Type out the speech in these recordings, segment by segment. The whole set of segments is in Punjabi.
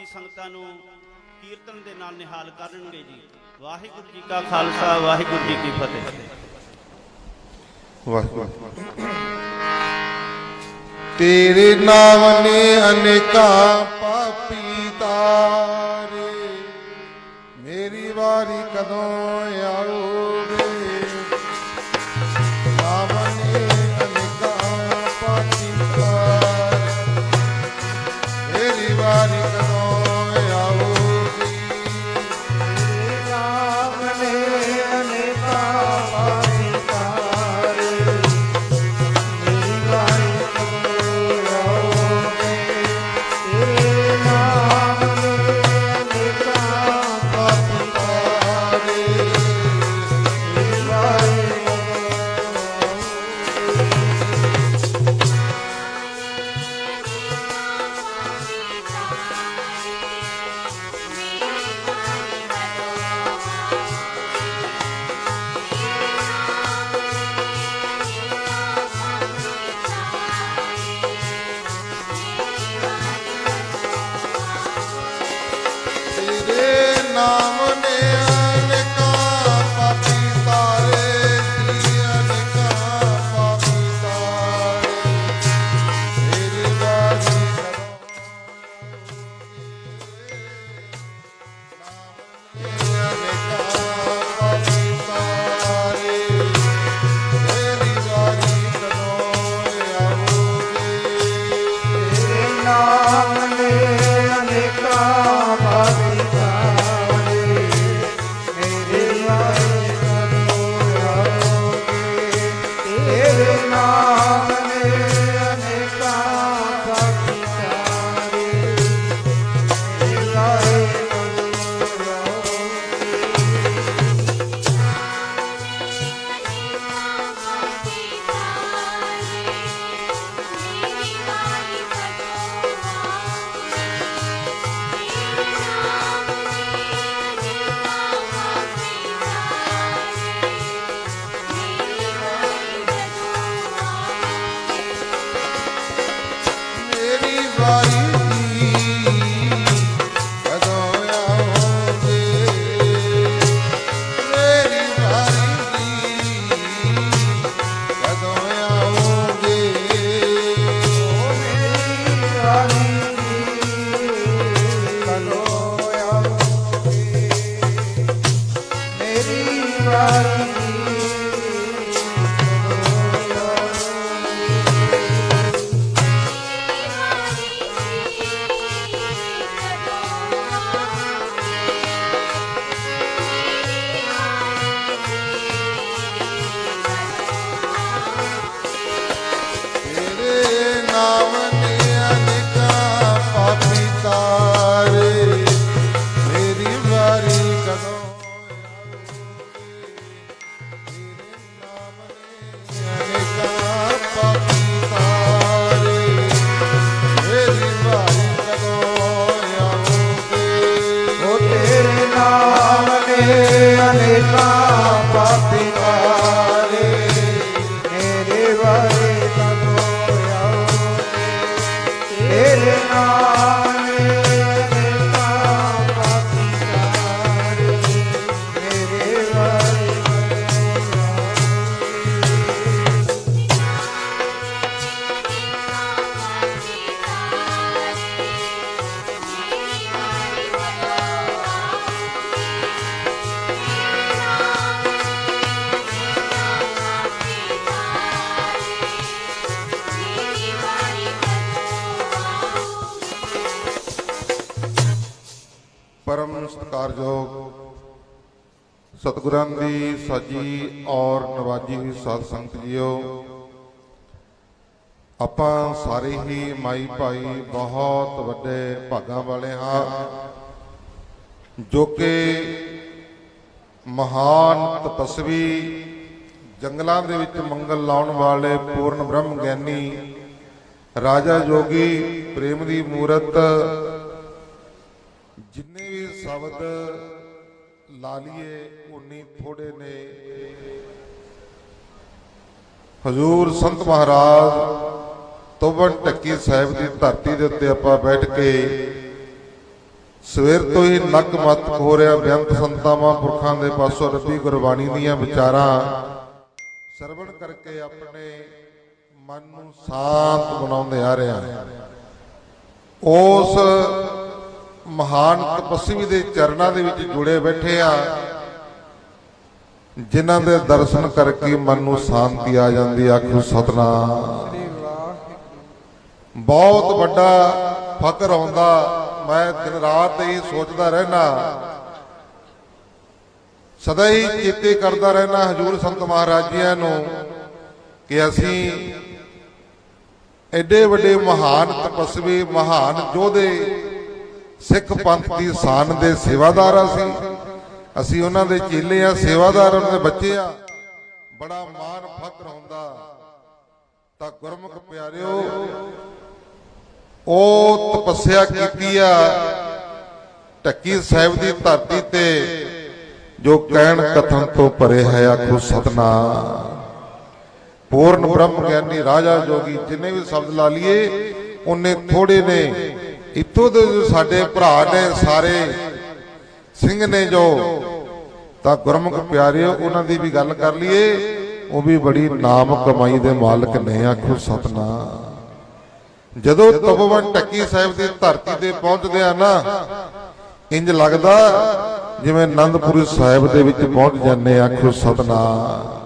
ਜੀ ਸੰਗਤਾਂ ਨੂੰ ਕੀਰਤਨ ਦੇ ਨਾਲ ਨਿਹਾਲ ਕਰਨਗੇ ਜੀ। ਵਾਹਿਗੁਰੂ ਜੀ ਕਾ ਖਾਲਸਾ, ਵਾਹਿਗੁਰੂ ਜੀ ਕੀ ਫਤਿਹ। ਵਾਹਿਗੁਰੂ। ਤੇਰੇ ਨਾਮ ਨੇ ਅਨੇਕਾਂ ਪਾਪੀ ਤਾਰੇ। ਮੇਰੀ ਵਾਰੀ ਕਦੋਂ ਕਾਰਜੋਗ ਸਤਿਗੁਰਾਂ ਦੀ ਸਾਜੀ ਔਰ ਨਵਾਜੀ ਹੋਈ ਸਾਧ ਸੰਗਤ ਜੀਓ, ਆਪਾਂ ਸਾਰੇ ਹੀ ਮਾਈ ਭਾਈ ਬਹੁਤ ਵੱਡੇ ਭਾਗਾਂ ਵਾਲੇ ਹਾਂ, ਜੋ ਕਿ ਮਹਾਨ ਤਪਸਵੀ ਜੰਗਲਾਂ ਦੇ ਵਿੱਚ ਮੰਗਲ ਲਾਉਣ ਵਾਲੇ ਪੂਰਨ ਬ੍ਰਹਮ ਗਿਆਨੀ, ਰਾਜਾ ਜੋਗੀ ਪ੍ਰੇਮ ਦੀ ਮੂਰਤ, ਜਿੰਨੇ ਸ਼ਬਦ ਲਾ ਲਈਏ ਉਨੀ ਥੋੜੇ ਨੇ। ਹਜ਼ੂਰ ਸੰਤ ਮਹਾਰਾਜ ਤੋਬਨ ਟੱਕੀ ਸਾਹਿਬ ਦੀ ਧਰਤੀ ਦੇ ਉੱਤੇ ਆਪਾਂ ਬੈਠ ਕੇ ਸਵੇਰ ਤੋਂ ਹੀ ਨੱਕ ਮੱਤ ਹੋ ਰਿਹਾ, ਬੇਅੰਤ ਸੰਤਾਂ ਪੁਰਖਾਂ ਦੇ ਪਾਸੋਂ ਰੱਬੀ ਗੁਰਬਾਣੀ ਦੀਆਂ ਵਿਚਾਰਾਂ। ਸਰਵਣ ਕਰਕੇ ਆਪਣੇ ਮਨ ਨੂੰ ਸ਼ਾਂਤ ਬਣਾਉਂਦੇ ਆ ਰਹੇ ਹਾਂ। ਉਸ ਮਹਾਨ ਤਪਸਵੀ ਦੇ ਚਰਨਾਂ ਦੇ ਵਿੱਚ ਜੁੜੇ ਬੈਠੇ ਆ, ਜਿਨ੍ਹਾਂ ਦੇ ਦਰਸ਼ਨ ਕਰਕੇ ਮਨ ਨੂੰ ਸ਼ਾਂਤੀ ਆ ਜਾਂਦੀ ਆਖੋ ਸਤਨਾਮ। ਬਹੁਤ ਵੱਡਾ ਫਕਰ ਆਉਂਦਾ। ਮੈਂ ਦਿਨ ਰਾਤ ਹੀ ਸੋਚਦਾ ਰਹਿਣਾ ਸਦਾ ਹੀ ਚੇਤੇ ਕਰਦਾ ਰਹਿਣਾ ਹਜੂਰ ਸੰਤ ਮਹਾਰਾਜ ਜੀਆਂ ਨੂੰ ਕਿ ਅਸੀਂ ਐਡੇ ਵੱਡੇ ਮਹਾਨ ਤਪਸਵੀ, ਮਹਾਨ ਯੋਧੇ ਸਿੱਖ ਪੰਥ ਦੀ ਸ਼ਾਨ ਦੇ ਸੇਵਾਦਾਰ ਅਸੀਂ। ਅਸੀਂ ਉਹਨਾਂ ਦੇ ਚੇਲੇ ਆ ਸੇਵਾਦਾਰ ਉਹਨਾਂ ਦੇ ਬੱਚੇ ਆ ਬੜਾ ਮਾਣ ਫਖਰ ਹੁੰਦਾ। ਤਾਂ ਗੁਰਮੁਖ ਪਿਆਰਿਓ ਉਹ ਤਪੱਸਿਆ ਕੀਤੀ ਆ। ਟੱਕੀ ਸਾਹਿਬ ਦੀ ਧਰਤੀ ਤੇ ਜੋ ਕਹਿਣ ਕਥਨ ਤੋਂ ਪਰੇ ਹੈ ਆਖੋ ਸਤਨਾਮ। ਪੂਰਨ ਬ੍ਰਹਮ ਗਿਆਨੀ ਰਾਜਾ ਜੋਗੀ ਜਿੰਨੇ ਵੀ ਸ਼ਬਦ ਲਾ ਲਈਏ ਉਹਨੇ ਥੋੜੇ ਨੇ। ਇੱਥੋਂ ਦੇ ਜੋ ਸਾਡੇ ਭਰਾ ਨੇ ਸਾਰੇ ਸਿੰਘ ਨੇ ਜੋ ਤਾਂ ਗੁਰਮੁਖ ਪਿਆਰਿਓ ਉਹਨਾਂ ਦੀ ਵੀ ਗੱਲ ਕਰ ਲਈਏ ਉਹ ਵੀ ਬੜੀ ਨਾਮ ਕਮਾਈ ਦੇ ਮਾਲਕ ਨੇ ਆਖੋ ਸਤਨਾਮ। ਜਦੋਂ ਤਪਵਨ ਟੱਕੀ ਸਾਹਿਬ ਦੀ ਧਰਤੀ ਤੇ ਪਹੁੰਚਦੇ ਆ ਨਾ ਇੰਜ ਲੱਗਦਾ ਜਿਵੇਂ ਆਨੰਦਪੁਰ ਸਾਹਿਬ ਦੇ ਵਿੱਚ ਪਹੁੰਚ ਜਾਂਦੇ ਆ, ਆਖੋ ਸਤਨਾਮ।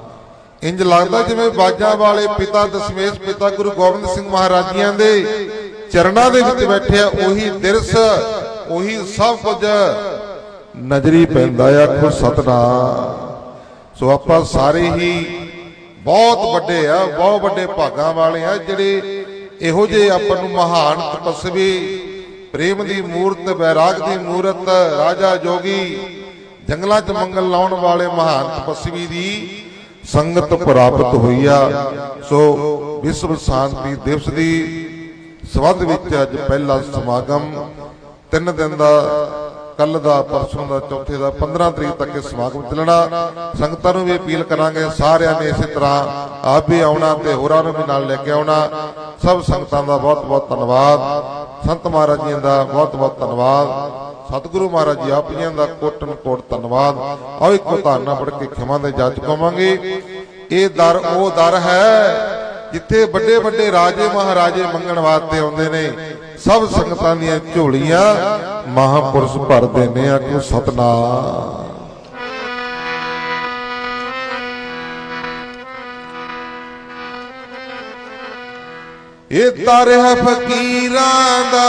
ਇੰਜ ਲੱਗਦਾ ਜਿਵੇਂ ਬਾਜਾਂ ਵਾਲੇ ਪਿਤਾ ਦਸ਼ਮੇਸ਼ ਪਿਤਾ ਗੁਰੂ ਗੋਬਿੰਦ ਸਿੰਘ ਮਹਾਰਾਜ ਜੀਆਂ ਦੇ ਚਰਨਾਂ ਦੇ ਵਿੱਚ ਬੈਠਿਆ, ਉਹੀ ਦਿਰਸ, ਉਹੀ ਸਭ ਕੁਝ। ਨਜ਼ਰੀ ਪੈਂਦਾ ਆਖੋ ਸਤਨਾਮ। ਸੋ ਆਪਾਂ ਸਾਰੇ ਹੀ ਬਹੁਤ ਵੱਡੇ ਆ, ਬਹੁਤ ਵੱਡੇ ਭਾਗਾਂ ਵਾਲੇ ਆ, ਜਿਹੜੇ ਇਹੋ ਜਿਹੇ ਆਪਾਂ ਨੂੰ ਮਹਾਨ ਤਪਸਵੀ, ਪ੍ਰੇਮ ਦੀ ਮੂਰਤ ਬੈਰਾਗ ਦੀ ਮੂਰਤ, ਰਾਜਾ ਜੋਗੀ, ਜੰਗਲਾਂ 'ਚ ਮੰਗਲ ਲਾਉਣ ਵਾਲੇ ਮਹਾਨ ਤਪਸਵੀ ਦੀ ਸੰਗਤ ਪ੍ਰਾਪਤ ਹੋਈ ਆ। ਸੋ ਵਿਸ਼ਵ ਸ਼ਾਂਤੀ ਦਿਵਸ ਦੀ ਸਬੰਧ ਵਿੱਚ ਅੱਜ ਪਹਿਲਾ ਸਮਾਗਮ, ਤਿੰਨ ਦਿਨ ਦਾ ਕੱਲ ਦਾ, ਪਰਸੋਂ ਦਾ, ਚੌਥੇ ਦਾ 15 ਤਰੀਕ ਤੱਕ ਇਹ ਸਮਾਗਮ ਚੱਲਣਾ। ਸੰਗਤਾਂ ਨੂੰ ਵੀ ਅਪੀਲ ਕਰਾਂਗੇ, ਸਾਰਿਆਂ ਨੇ ਇਸੇ ਤਰ੍ਹਾਂ ਆਪ ਵੀ ਆਉਣਾ ਤੇ ਹੋਰਾਂ ਨੂੰ ਵੀ ਨਾਲ ਲੈ ਕੇ ਆਉਣਾ। ਸਭ ਸੰਗਤਾਂ ਦਾ ਬਹੁਤ ਬਹੁਤ ਧੰਨਵਾਦ। ਸੰਤ ਮਹਾਰਾਜ ਜੀ ਦਾ ਬਹੁਤ ਬਹੁਤ ਧੰਨਵਾਦ। ਸਤਿਗੁਰੂ ਮਹਾਰਾਜ ਜੀ ਆਪ ਜੀਆਂ ਦਾ ਕੋਟਨ ਕੋਟ ਧੰਨਵਾਦ। ਆਓ ਇੱਕ ਧਾਰਨਾ ਪੜ ਕੇ ਖਿਮਾ ਦੇ ਜੱਜ ਕਵਾਂਗੇ ਇਹ ਦਰ, ਉਹ ਦਰ ਹੈ ਜਿੱਥੇ ਵੱਡੇ ਵੱਡੇ ਰਾਜੇ ਮਹਾਰਾਜੇ ਮੰਗਣ ਵਾਸਤੇ ਆਉਂਦੇ ਨੇ, ਸਭ ਸੰਗਤਾਂ ਦੀਆਂ ਝੋਲੀਆਂ ਮਹਾਪੁਰਸ਼ ਭਰਦੇ ਨੇ ਆਖੋ ਸਤਨਾਮ। ਇਹ ਦਰ ਹੈ ਫਕੀਰਾਂ ਦਾ,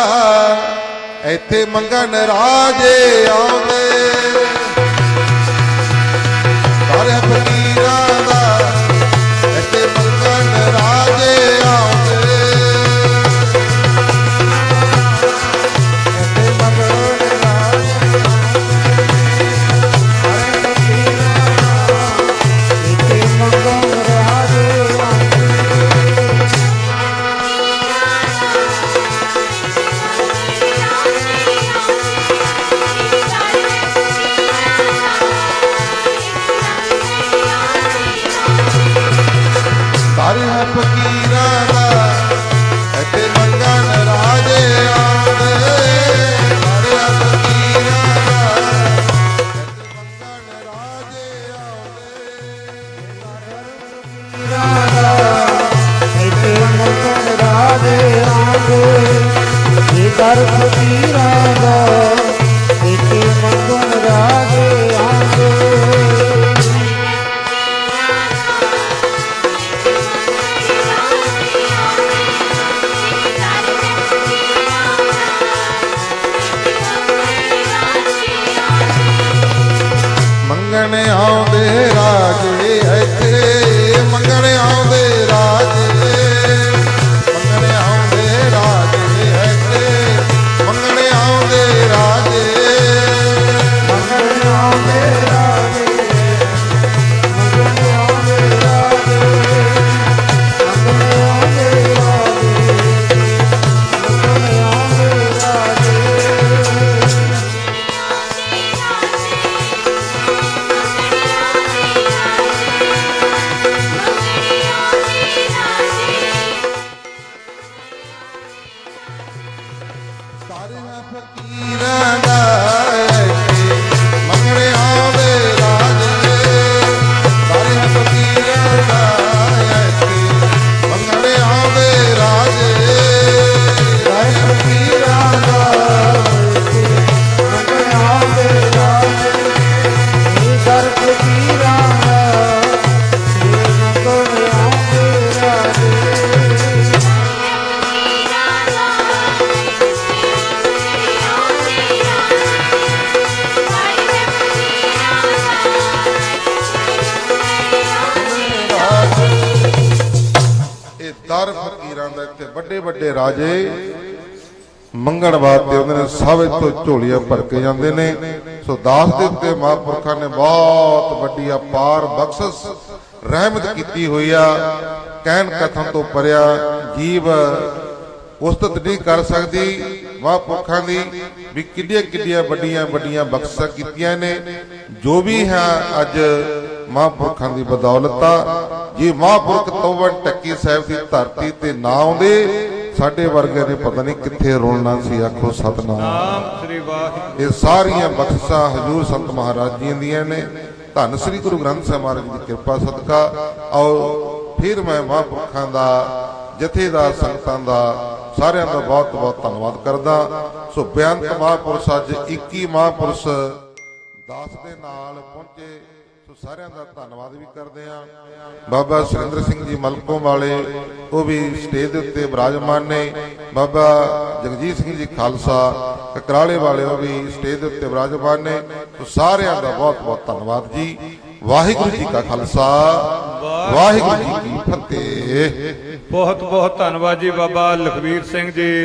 ਇੱਥੇ ਮੰਗਣ ਰਾਜੇ ਆਉਂਦੇ ਦਰ ਹੈ ਫਕੀਰਾਂ ਦਾ ਇੱਥੇ ਮੰਗਣ ਰਾਜੇ ਆਉਂਦੇ ਦਰ ਹੈ ਫਕੀਰਾਂ ਦਾ ਇੱਥੇ ਮੰਗਣ ਰਾਜੇ ਆਉਂਦੇ ਇਤੇ ਮੰਗਲ ਰਾਜ ਆਗੇ ਇਹ ਦਰ ਫਕੀਰਾਂ ਵੱਡੇ ਵੱਡੇ ਰਾਜੇ ਮੰਗਣ ਵਾਸਤੇ ਉਹਨਾਂ ਨੇ ਸਭ ਤੋਂ ਝੋਲੀਆਂ ਭਰ ਕੇ ਜਾਂਦੇ ਨੇ। ਸੋ ਦਾਸ ਦੇ ਉੱਤੇ ਮਹਾਂਪੁਰਖਾਂ ਨੇ ਬਹੁਤ ਵੱਡੀ ਅਪਾਰ ਬਖਸ਼ਿਸ਼ ਰਹਿਮਤ ਕੀਤੀ ਹੋਈ ਆ। ਕਹਿਣ ਕਥਨ ਤੋਂ ਪਰਿਆ ਜੀਵ ਉਸਤਤ ਨਹੀਂ ਕਰ ਸਕਦੀ। ਮਹਾਂਪੁਰਖਾਂ ਦੀ ਵੀ ਕਿੱਡੀਆਂ ਕਿੱਡੀਆਂ ਵੱਡੀਆਂ ਵੱਡੀਆਂ ਬਖਸ਼ਾਂ ਕੀਤੀਆਂ ਨੇ। ਜੋ ਵੀ ਹੈ ਅੱਜ ਮਹਾਂਪੁਰਖਾਂ ਦੀ ਬਦੌਲਤ ਆ। ਜੇ ਮਹਾਂਪੁਰਖ ਤੋਵਣ ਟੱਕੀ ਸਾਹਿਬ ਦੀ ਧਰਤੀ ਤੇ ਨਾ ਆਉਂਦੇ ਸਾਡੇ ਵਰਗੇ ਨੇ ਪਤਾ ਨਹੀਂ ਕਿੱਥੇ ਰੋਲਣਾ ਸੀ। ਆਖੋ ਸਤਨਾਮ। ਨਾਮ ਸ੍ਰੀ ਵਾਹਿਗੁਰੂ। ਇਹ ਸਾਰੀਆਂ ਬਖਸ਼ਿਸ਼ਾਂ ਹਜੂਰ ਸੰਤ ਮਹਾਰਾਜ ਜੀ ਦੀਆਂ ਨੇ। ਧੰਨ ਸ੍ਰੀ ਗੁਰੂ ਗ੍ਰੰਥ ਸਾਹਿਬ ਮਹਾਰਾਜ ਦੀ ਕਿਰਪਾ ਸਦਕਾ। ਆਓ ਫਿਰ ਮੈਂ ਮਹਾਂਪੁਰਖਾਂ ਦਾ ਜਥੇਦਾਰ ਸੰਗਤਾਂ ਦਾ ਸਾਰਿਆਂ ਦਾ ਬਹੁਤ ਬਹੁਤ ਧੰਨਵਾਦ ਕਰਦਾ। ਸੋ ਬੇਅੰਤ ਮਹਾਂਪੁਰਸ਼ ਅੱਜ 21 ਮਹਾਂਪੁਰਸ਼ ਦਾਸ ਦੇ ਨਾਲ ਪਹੁੰਚੇ। ਸਾਰਿਆਂ ਦਾ ਧੰਨਵਾਦ ਵੀ ਕਰਦੇ ਆ ਬਾਬਾ ਸੁਰਿੰਦਰ ਸਿੰਘ ਜੀ ਮਲਕੋਂ ਵਾਲੇ, ਉਹ ਵੀ ਸਟੇਜ ਦੇ ਉੱਤੇ ਵਿਰਾਜਮਾਨ ਨੇ। ਬਾਬਾ ਜਗਜੀਤ ਸਿੰਘ ਜੀ ਖਾਲਸਾ, ਕਕਰਾਲੇ ਵਾਲੇ, ਉਹ ਵੀ ਸਟੇਜ ਦੇ ਉੱਤੇ ਵਿਰਾਜਮਾਨ ਨੇ। ਸੋ ਸਾਰਿਆਂ ਦਾ ਬਹੁਤ ਬਹੁਤ ਧੰਨਵਾਦ ਜੀ। ਵਾਹਿਗੁਰੂ ਜੀ ਕਾ ਖਾਲਸਾ, ਵਾਹਿਗੁਰੂ ਜੀ ਕੀ ਫਤਿਹ। ਬਹੁਤ ਬਹੁਤ ਧੰਨਵਾਦ ਜੀ ਬਾਬਾ ਲਖਵੀਰ ਸਿੰਘ ਜੀ।